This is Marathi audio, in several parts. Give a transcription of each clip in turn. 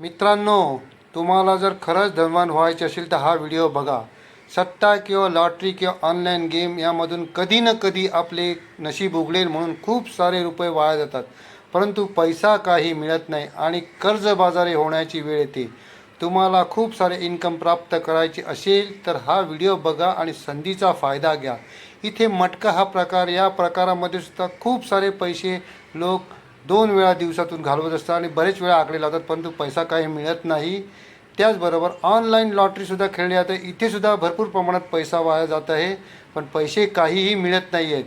मित्रांनो तुम्हाला जर खरंच धनवान व्हायचे असेल तर हा व्हिडिओ बघा. सट्टा किंवा लॉटरी किंवा ऑनलाईन गेम यामधून कधी ना कधी आपले नशीब उघडेल म्हणून खूप सारे रुपये वाया जातात. परंतु पैसा काही मिळत नाही आणि कर्जबाजारी होण्याची वेळ येते. तुम्हाला खूप सारे इन्कम प्राप्त करायचे असेल तर हा व्हिडिओ बघा आणि संधीचा फायदा घ्या. इथे मटका हा प्रकार या प्रकारामध्ये सुद्धा खूप सारे पैसे लोक दोन वेळा दिवसातून घालवत असतात आणि बरेच वेळा आकडे लावतात परंतु पैसा काही मिळत नाही. त्याचबरोबर ऑनलाईन लॉटरीसुद्धा खेळली जाते इथेसुद्धा भरपूर प्रमाणात पैसा वाया जात आहे पण पैसे काहीही मिळत नाही आहेत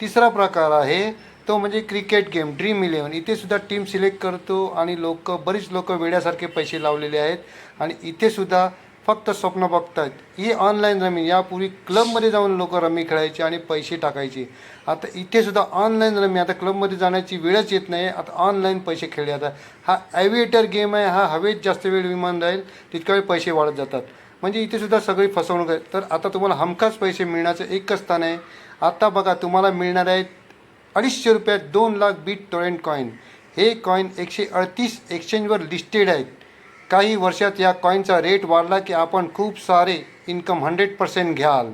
तिसरा प्रकार आहे तो म्हणजे क्रिकेट गेम ड्रीम इलेवन इथेसुद्धा टीम सिलेक्ट करतो आणि लोक बरीच लोक वेड्यासारखे पैसे लावलेले आहेत आणि इथेसुद्धा फक्त स्वप्न बघतायत. ही ऑनलाईन रमी यापूर्वी क्लबमध्ये जाऊन लोक रमी खेळायची आणि पैसे टाकायचे. आता इथे सुद्धा ऑनलाईन रमी आता क्लबमध्ये जाण्याची वेळच येत नाही आता ऑनलाईन पैसे खेळले जातात. हा ॲव्हिएटर गेम आहे हा हवेत जास्त वेळ विमान राहील तितका वेळ पैसे वाढत जातात. म्हणजे इथे सुद्धा सगळी फसवणूक आहे. तर आता तुम्हाला हमखास पैसे मिळण्याचं एकच स्थान आहे. आता बघा तुम्हाला मिळणार आहेत अडीचशे रुपयात दोन लाख बीट टोरेंट कॉईन हे कॉईन एकशे अडतीस एक्सचेंजवर लिस्टेड आहेत. काही वर्षात या कॉईनचा रेट वाढला की आपण खूप सारे इन्कम हंड्रेड पर्सेंट घ्याल.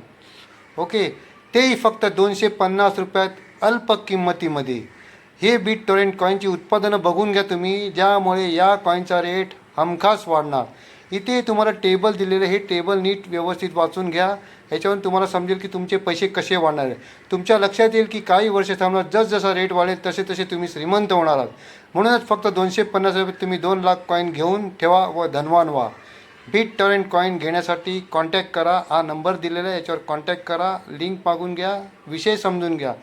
ओके तेही फक्त दोनशे पन्नास रुपयात अल्प किंमतीमध्ये. हे बीट टोरेंट कॉईनची उत्पादनं बघून घ्या तुम्ही ज्यामुळे या कॉईनचा रेट हमखास वाढणार. इथे तुम्हाला टेबल दिलेलं हे टेबल नीट व्यवस्थित वाचून घ्या. ह्याच्यावरून तुम्हाला समजेल की तुमचे पैसे कसे वाढणार आहे तुमच्या लक्षात येईल की काही वर्ष थांबणार. जसजसा रेट वाढेल तसे तसे तुम्ही श्रीमंत होणार आहात. म्हणूनच फक्त दोनशे पन्नास रुपये तुम्ही दोन लाख कॉईन घेऊन ठेवा व धनवान व्हा. बीट टॉरेंट कॉईन घेण्यासाठी कॉन्टॅक्ट करा. हा नंबर दिलेला आहे. याच्यावर कॉन्टॅक्ट करा. लिंक मागून घ्या. विषय समजून घ्या.